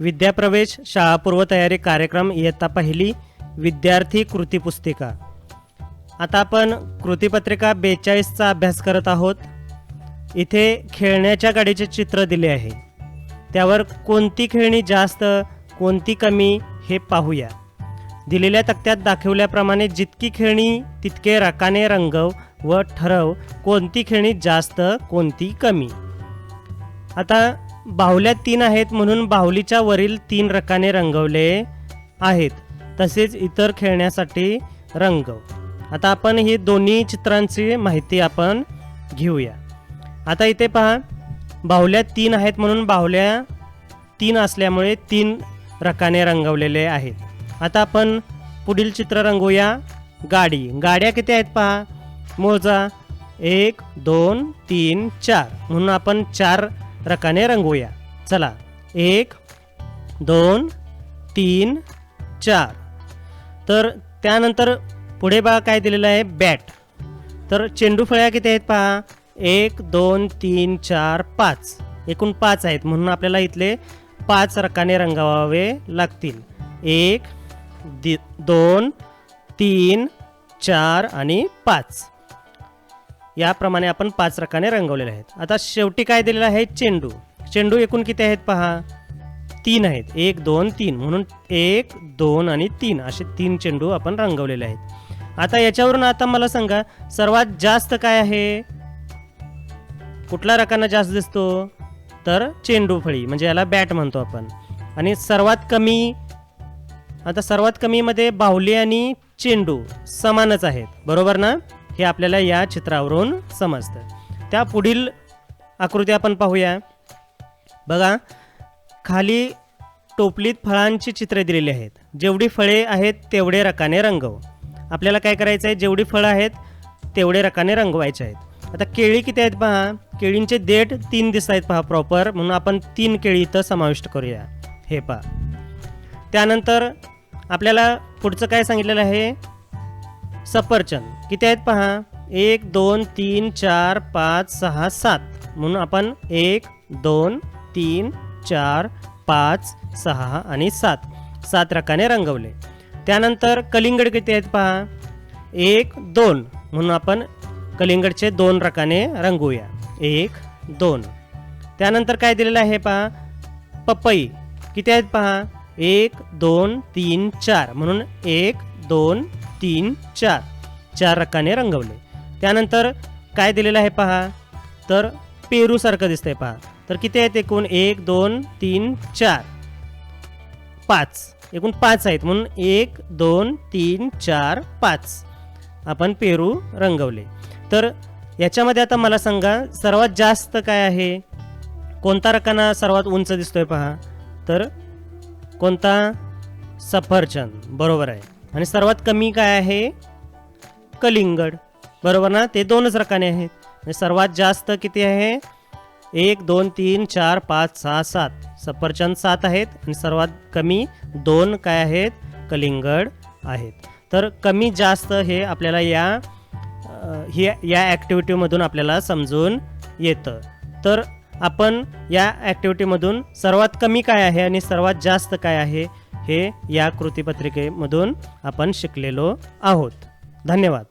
विद्याप्रवेश शाळा पूर्वतयारी कार्यक्रम इयत्ता पहिली विद्यार्थी कृती पुस्तिका. आता आपण कृतीपत्रिका बेचाळीसचा अभ्यास करत आहोत. इथे खेळण्याच्या गाडीचे चित्र दिले आहे. त्यावर कोणती खेळणी जास्त कोणती कमी हे पाहूया. दिलेल्या तक्त्यात दाखवल्याप्रमाणे जितकी खेळणी तितके रकाने रंगव व ठरव कोणती खेळणी जास्त कोणती कमी. आता बाहुल्या तीन आहेत म्हणून बाहुलीच्या वरील तीन रकाने रंगवले आहेत. तसेच इतर खेळण्यासाठी रंग. आता आपण ही दोन्ही चित्रांची माहिती आपण घेऊया. आता इथे पहा. बाहुल्या तीन आहेत म्हणून बाहुल्या तीन असल्यामुळे तीन रकाने रंगवलेले आहेत. आता आपण पुढील चित्र रंगवूया. गाडी. गाड्या किती आहेत पहा? मोजा. एक दोन तीन चार. म्हणून आपण चार रकाने रंगवूया चला. एक दोन तीन चार. तर त्यानंतर पुढे बघा काय दिलेलं आहे बॅट. तर चेंडू फळ्या किती आहेत पहा. एक दोन तीन चार पाच. एकूण पाच आहेत. म्हणून आपल्याला इथले पाच रकाने रंगवावे लागतील. एक दि दोन तीन चार आणि पाच. याप्रमाणे आपण पाच रकाने रंगवलेले आहेत. आता शेवटी काय दिलेलं आहे? चेंडू. चेंडू एकूण किती आहेत पहा? तीन आहेत. एक दोन तीन. म्हणून एक दोन आणि तीन असे तीन चेंडू आपण रंगवलेले आहेत. आता याच्यावरून आता मला सांगा सर्वात जास्त काय आहे? कुठला रकाना जास्त दिसतो? तर चेंडू फळी म्हणजे याला बॅट म्हणतो आपण. आणि सर्वात कमी आता सर्वात कमीमध्ये बाहुली आणि चेंडू समानच आहेत. बरोबर ना? हे आपल्याला या चित्रावरून समजतं. त्या पुढील आकृती आपण पाहूया. बघा खाली टोपलीत फळांची चित्रे दिलेली आहेत. जेवढी फळे आहेत तेवढे रकाने रंगव. आपल्याला काय करायचं आहे जेवढी फळं आहेत तेवढे रकाने रंगवायचे आहेत. आता केळी किती आहेत पहा? केळींचे देठ तीन दिसत आहेत पहा प्रॉपर म्हणून आपण तीन केळी इथं समाविष्ट करूया. हे पहा. त्यानंतर आपल्याला पुढचं काय सांगितलेलं आहे? सफरचंद. किती आहेत पहा? एक दोन तीन चार पाच सहा सात. म्हणून आपण एक दोन तीन चार पाच सहा आणि सात. सात रकाने रंगवले. त्यानंतर कलिंगड किती आहेत पहा? एक दोन. म्हणून आपण कलिंगडचे दोन रकाने रंगवूया. एक दोन. त्यानंतर काय दिलेलं आहे पहा? पपई. किती आहेत पहा? एक दोन तीन चार. म्हणून एक दोन तीन चार. चार रकाने रंगवले. त्यानंतर काय दिलेलं आहे पहा? तर पेरूसारखं दिसतंय पहा. तर किती आहेत एकूण? एक दोन तीन चार. पाच. एकूण पाच आहेत. म्हणून एक दोन तीन चार पाच. आपण पेरू रंगवले. तर याच्यामध्ये आता मला सांगा सर्वात जास्त काय आहे? कोणता रकाना सर्वात उंच दिसतोय पहा? तर कोणता? सफरचंद. बरोबर आहे. आणि सर्वात कमी काय आहे? कलिंगड. बरोबर ना? ते दोनच रकाने आहेत. सर्वात जास्त किती आहे? एक दोन तीन चार पाच सहा सात. सफरचंद सात आहेत आणि सर्वात कमी दोन काय आहेत? कलिंगड आहेत. तर कमी जास्त हे आपल्याला या ही या ॲक्टिव्हिटीमधून आपल्याला समजून येतं. तर आपण या ॲक्टिव्हिटीमधून सर्वात कमी काय आहे आणि सर्वात जास्त काय आहे? हे या कृतीपत्रिकेमधून आपण शिकलेलो आहोत. धन्यवाद.